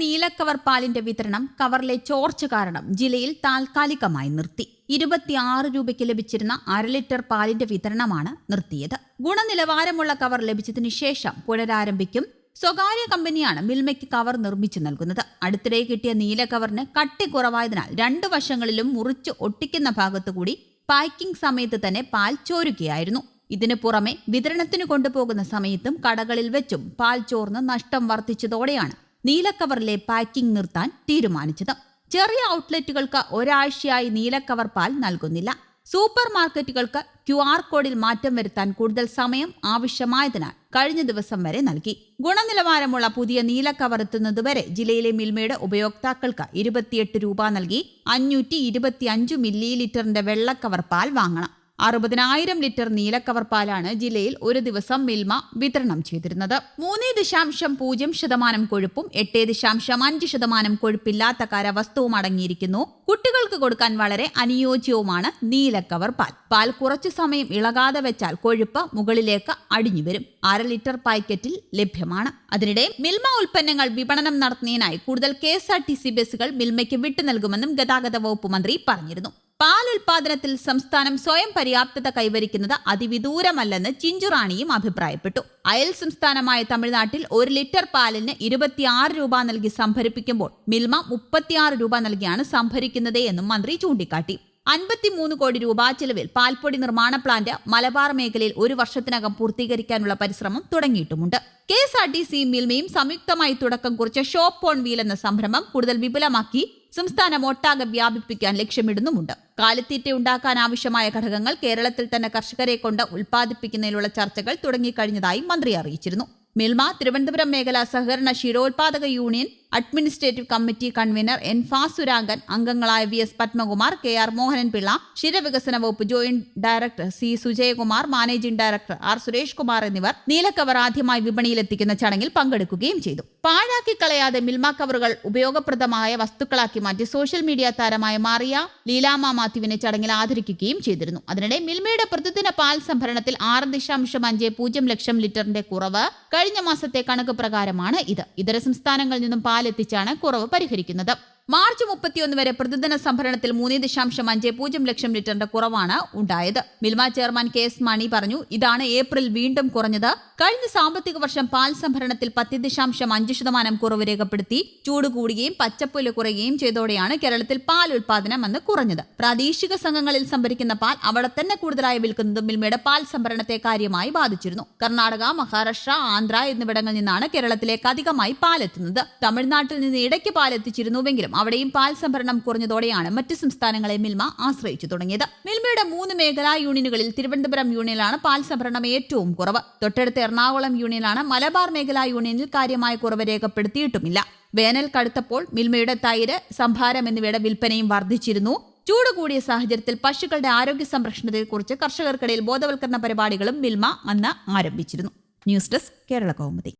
നീലക്കവർ പാലിന്റെ വിതരണം കവറിലെ ചോർച്ച കാരണം ജില്ലയിൽ താൽക്കാലികമായി നിർത്തി. ഇരുപത്തിയാറ് രൂപയ്ക്ക് ലഭിച്ചിരുന്ന അര ലിറ്റർ പാലിന്റെ വിതരണമാണ് നിർത്തിയത്. ഗുണനിലവാരമുള്ള കവർ ലഭിച്ചതിനു ശേഷം പുനരാരംഭിക്കും സ്വകാര്യ കമ്പനിയാണ് മിൽമയ്ക്ക് കവർ നിർമ്മിച്ചു നൽകുന്നത്. അടുത്തിടെ കിട്ടിയ നീല കവറിന് കട്ടി കുറവായതിനാൽ രണ്ടു വശങ്ങളിലും മുറിച്ച് ഒട്ടിക്കുന്ന ഭാഗത്തുകൂടി പാക്കിംഗ് സമയത്ത് തന്നെ പാൽ ചോരുകയായിരുന്നു. ഇതിനു പുറമെ വിതരണത്തിന് കൊണ്ടുപോകുന്ന സമയത്തും കടകളിൽ വെച്ചും പാൽ ചോർന്ന് നഷ്ടം വർദ്ധിച്ചതോടെയാണ് നീലക്കവറിലെ പാക്കിംഗ് നിർത്താൻ തീരുമാനിച്ചത്. ചെറിയ ഔട്ട്ലെറ്റുകൾക്ക് ഒരാഴ്ചയായി നീലക്കവർ പാൽ നൽകുന്നില്ല. സൂപ്പർ മാർക്കറ്റുകൾക്ക് ക്യു ആർ കോഡിൽ മാറ്റം വരുത്താൻ കൂടുതൽ സമയം ആവശ്യമായതിനാൽ കഴിഞ്ഞ ദിവസം വരെ നൽകി. ഗുണനിലവാരമുള്ള പുതിയ നീലക്കവർ എത്തുന്നതുവരെ ജില്ലയിലെ മിൽമയുടെ ഉപയോക്താക്കൾക്ക് ഇരുപത്തിയെട്ട് രൂപ നൽകി അഞ്ഞൂറ്റി ഇരുപത്തിയഞ്ച് മില്ലി ലിറ്ററിന്റെ വെള്ളക്കവർ പാൽ വാങ്ങണം. അറുപതിനായിരം ലിറ്റർ നീലക്കവർ പാലാണ് ജില്ലയിൽ ഒരു ദിവസം മിൽമ വിതരണം ചെയ്തിരുന്നത്. മൂന്ന് ദശാംശം പൂജ്യം ശതമാനം കൊഴുപ്പും എട്ട് ദശാംശം അഞ്ച് ശതമാനം കൊഴുപ്പില്ലാത്ത കരവസ്തുവും അടങ്ങിയിരിക്കുന്നു. കുട്ടികൾക്ക് കൊടുക്കാൻ വളരെ അനുയോജ്യവുമാണ് നീലക്കവർ പാൽ. പാൽ കുറച്ചു സമയം ഇളകാതെ വെച്ചാൽ കൊഴുപ്പ് മുകളിലേക്ക് അടിഞ്ഞു വരും. അര ലിറ്റർ പാക്കറ്റിൽ ലഭ്യമാണ്. അതിനിടെ മിൽമ ഉൽപ്പന്നങ്ങൾ വിപണനം നടത്തുന്നതിനായി കൂടുതൽ K S R T C ബസ്സുകൾ മിൽമയ്ക്ക് വിട്ടു നൽകുമെന്നും ഗതാഗത വകുപ്പ് മന്ത്രി പറഞ്ഞിരുന്നു. പാൽ ഉൽപാദനത്തിൽ സംസ്ഥാനം സ്വയം പര്യാപ്തത കൈവരിക്കുന്നത് അതിവിദൂരമല്ലെന്ന് ചിഞ്ചുറാണിയും അഭിപ്രായപ്പെട്ടു. അയൽ സംസ്ഥാനമായ തമിഴ്നാട്ടിൽ ഒരു ലിറ്റർ പാലിന് ഇരുപത്തിയാറ് രൂപ നൽകി സംഭരിപ്പിക്കുമ്പോൾ മിൽമ മുപ്പത്തിയാറ് രൂപ നൽകിയാണ് സംഭരിക്കുന്നത് എന്നും മന്ത്രി ചൂണ്ടിക്കാട്ടി. അൻപത്തിമൂന്ന് കോടി രൂപ ചെലവിൽ പാൽപ്പൊടി നിർമ്മാണ പ്ലാന്റ് മലബാർ മേഖലയിൽ ഒരു വർഷത്തിനകം പൂർത്തീകരിക്കാനുള്ള പരിശ്രമം തുടങ്ങിയിട്ടുമുണ്ട്. K S R T C മിൽമയും സംയുക്തമായി തുടക്കം കുറിച്ച ഷോപ്പ് ഓൺ വീൽ എന്ന സംരംഭം കൂടുതൽ വിപുലമാക്കി സംസ്ഥാനം ഒട്ടാകെ വ്യാപിപ്പിക്കാൻ ലക്ഷ്യമിടുന്നുമുണ്ട്. കാലിത്തീറ്റ ഉണ്ടാക്കാൻ ആവശ്യമായ ഘടകങ്ങൾ കേരളത്തിൽ തന്നെ കർഷകരെ കൊണ്ട് ഉൽപ്പാദിപ്പിക്കുന്നതിനുള്ള ചർച്ചകൾ തുടങ്ങിക്കഴിഞ്ഞതായി മന്ത്രി അറിയിച്ചിരുന്നു. മിൽമ തിരുവനന്തപുരം മേഖല സഹകരണ ക്ഷീരോത്പാദക union administrative committee convener N Bhasurangan അംഗങ്ങളായ V S Padmakumar K R Mohanan Pillai ക്ഷീരവികസന വകുപ്പ് joint director C Sujayakumar managing director R Suresh Kumar എന്നിവർ നീലക്കവർ ആദ്യമായി വിപണിയിലെത്തിക്കുന്ന ചടങ്ങിൽ പങ്കെടുക്കുകയും ചെയ്തു. പാഴാക്കി കളയാതെ മിൽമ കവറുകൾ ഉപയോഗപ്രദമായ വസ്തുക്കളാക്കി മാറ്റി സോഷ്യൽ മീഡിയ താരമായ മാറിയ ലീലാമ മാത്യുവിനെ ചടങ്ങിൽ ആദരിക്കുകയും ചെയ്തിരുന്നു. അതിനിടെ മിൽമയുടെ പ്രതിദിന പാൽ സംഭരണത്തിൽ ആറ് ദശാംശം അഞ്ച് പൂജ്യം ലക്ഷം ലിറ്ററിന്റെ കുറവ് കഴിഞ്ഞ മാസത്തെ കണക്ക് പ്രകാരമാണ് ഇത്. ഇതര സംസ്ഥാനങ്ങളിൽ നിന്നും പാൽ എത്തിച്ചാണ് കുറവ് പരിഹരിക്കുന്നത് മാർച്ച് മുപ്പത്തിയൊന്ന് വരെ പ്രതിദിന സംഭരണത്തിൽ മൂന്ന് ദശാംശം അഞ്ച് പൂജ്യം ലക്ഷം ലിറ്ററിന്റെ കുറവാണ് ഉണ്ടായത്. Milma chairman K S Mani പറഞ്ഞു ഇതാണ് ഏപ്രിൽ വീണ്ടും കുറഞ്ഞത്. കഴിഞ്ഞ സാമ്പത്തിക വർഷം പാൽ സംഭരണത്തിൽ പത്ത് ദശാംശം അഞ്ച് ശതമാനം കുറവ് രേഖപ്പെടുത്തി ചൂട് കൂടുകയും പച്ചപ്പുല്ല് കുറയുകയും ചെയ്തോടെയാണ് കേരളത്തിൽ പാൽ ഉൽപാദനം അന്ന് കുറഞ്ഞത്. പ്രാദേശിക സംഘങ്ങളിൽ സംഭരിക്കുന്ന പാൽ അവിടെ തന്നെ കൂടുതലായി വിൽക്കുന്നതും മിൽമയുടെ പാൽ സംഭരണത്തെ കാര്യമായി ബാധിച്ചിരുന്നു. കർണാടക മഹാരാഷ്ട്ര ആന്ധ്ര എന്നിവിടങ്ങളിൽ നിന്നാണ് കേരളത്തിലേക്ക് അധികമായി പാലെത്തുന്നത്. തമിഴ്നാട്ടിൽ നിന്ന് ഇടയ്ക്ക് പാൽ എത്തിച്ചിരുന്നുവെങ്കിലും അവിടെയും പാൽ സംഭരണം കുറഞ്ഞതോടെയാണ് മറ്റ് സംസ്ഥാനങ്ങളെ മിൽമ ആശ്രയിച്ചു തുടങ്ങിയത്. മിൽമയുടെ മൂന്ന് മേഖലാ യൂണിയനുകളിൽ തിരുവനന്തപുരം യൂണിയനിലാണ് പാൽ സംഭരണം ഏറ്റവും കുറവ്. തൊട്ടടുത്ത എറണാകുളം യൂണിയനാണ് മലബാർ മേഖലാ യൂണിയനിൽ കാര്യമായ കുറവ് രേഖപ്പെടുത്തിയിട്ടുമില്ല. വേനൽ കടുത്തപ്പോൾ മിൽമയുടെ തൈര് സംഭാരം എന്നിവയുടെ വിൽപ്പനയും വർദ്ധിച്ചിരുന്നു. ചൂട് കൂടിയ സാഹചര്യത്തിൽ പശുക്കളുടെ ആരോഗ്യ സംരക്ഷണത്തെക്കുറിച്ച് കർഷകർക്കിടയിൽ ബോധവൽക്കരണ പരിപാടികളും മിൽമ അന്ന് ആരംഭിച്ചിരുന്നു. News desk Kerala Kaumudi.